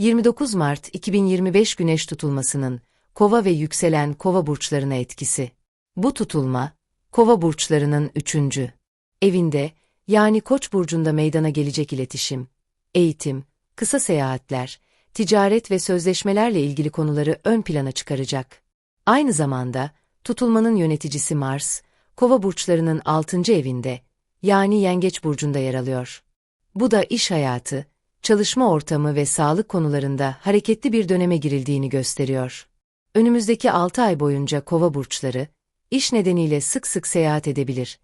29 Mart 2025 Güneş tutulmasının Kova ve yükselen Kova burçlarına etkisi. Bu tutulma, Kova burçlarının üçüncü evinde, yani Koç burcunda meydana gelecek iletişim, eğitim, kısa seyahatler, ticaret ve sözleşmelerle ilgili konuları ön plana çıkaracak. Aynı zamanda, tutulmanın yöneticisi Mars, Kova burçlarının 6. evinde, yani Yengeç burcunda yer alıyor. Bu da iş hayatı, çalışma ortamı ve sağlık konularında hareketli bir döneme girildiğini gösteriyor. Önümüzdeki 6 ay boyunca Kova burçları, iş nedeniyle sık sık seyahat edebilir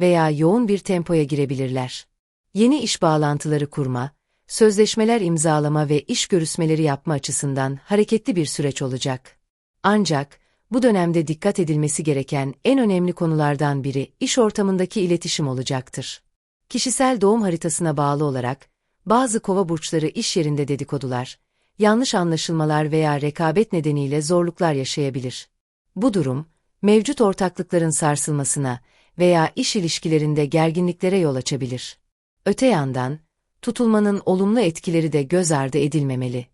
veya yoğun bir tempoya girebilirler. Yeni iş bağlantıları kurma, sözleşmeler imzalama ve iş görüşmeleri yapma açısından hareketli bir süreç olacak. Ancak, bu dönemde dikkat edilmesi gereken en önemli konulardan biri iş ortamındaki iletişim olacaktır. Kişisel doğum haritasına bağlı olarak, bazı kova burçları iş yerinde dedikodular, yanlış anlaşılmalar veya rekabet nedeniyle zorluklar yaşayabilir. Bu durum, mevcut ortaklıkların sarsılmasına veya iş ilişkilerinde gerginliklere yol açabilir. Öte yandan, tutulmanın olumlu etkileri de göz ardı edilmemeli.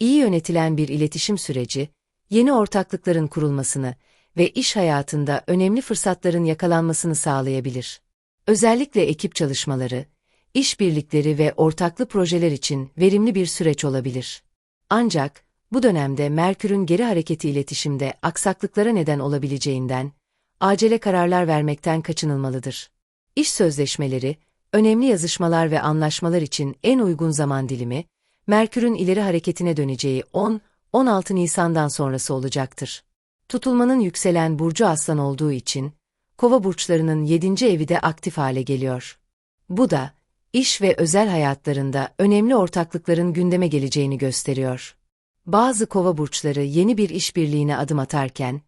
İyi yönetilen bir iletişim süreci, yeni ortaklıkların kurulmasını ve iş hayatında önemli fırsatların yakalanmasını sağlayabilir. Özellikle ekip çalışmaları, işbirlikleri ve ortaklı projeler için verimli bir süreç olabilir. Ancak, bu dönemde Merkür'ün geri hareketi iletişimde aksaklıklara neden olabileceğinden, acele kararlar vermekten kaçınılmalıdır. İş sözleşmeleri, önemli yazışmalar ve anlaşmalar için en uygun zaman dilimi, Merkür'ün ileri hareketine döneceği 10-16 Nisan'dan sonrası olacaktır. Tutulmanın yükselen burcu aslan olduğu için, kova burçlarının 7. evi de aktif hale geliyor. Bu da, iş ve özel hayatlarında önemli ortaklıkların gündeme geleceğini gösteriyor. Bazı kova burçları yeni bir işbirliğine adım atarken,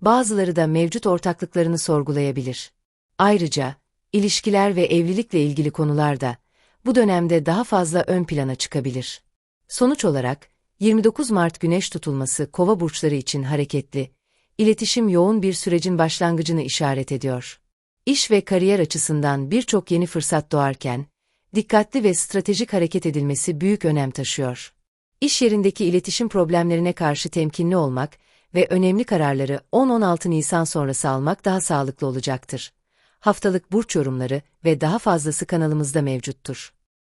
bazıları da mevcut ortaklıklarını sorgulayabilir. Ayrıca, ilişkiler ve evlilikle ilgili konular da bu dönemde daha fazla ön plana çıkabilir. Sonuç olarak, 29 Mart Güneş tutulması kova burçları için hareketli, iletişim yoğun bir sürecin başlangıcını işaret ediyor. İş ve kariyer açısından birçok yeni fırsat doğarken, dikkatli ve stratejik hareket edilmesi büyük önem taşıyor. İş yerindeki iletişim problemlerine karşı temkinli olmak ve önemli kararları 10-16 Nisan sonrası almak daha sağlıklı olacaktır. Haftalık burç yorumları ve daha fazlası kanalımızda mevcuttur.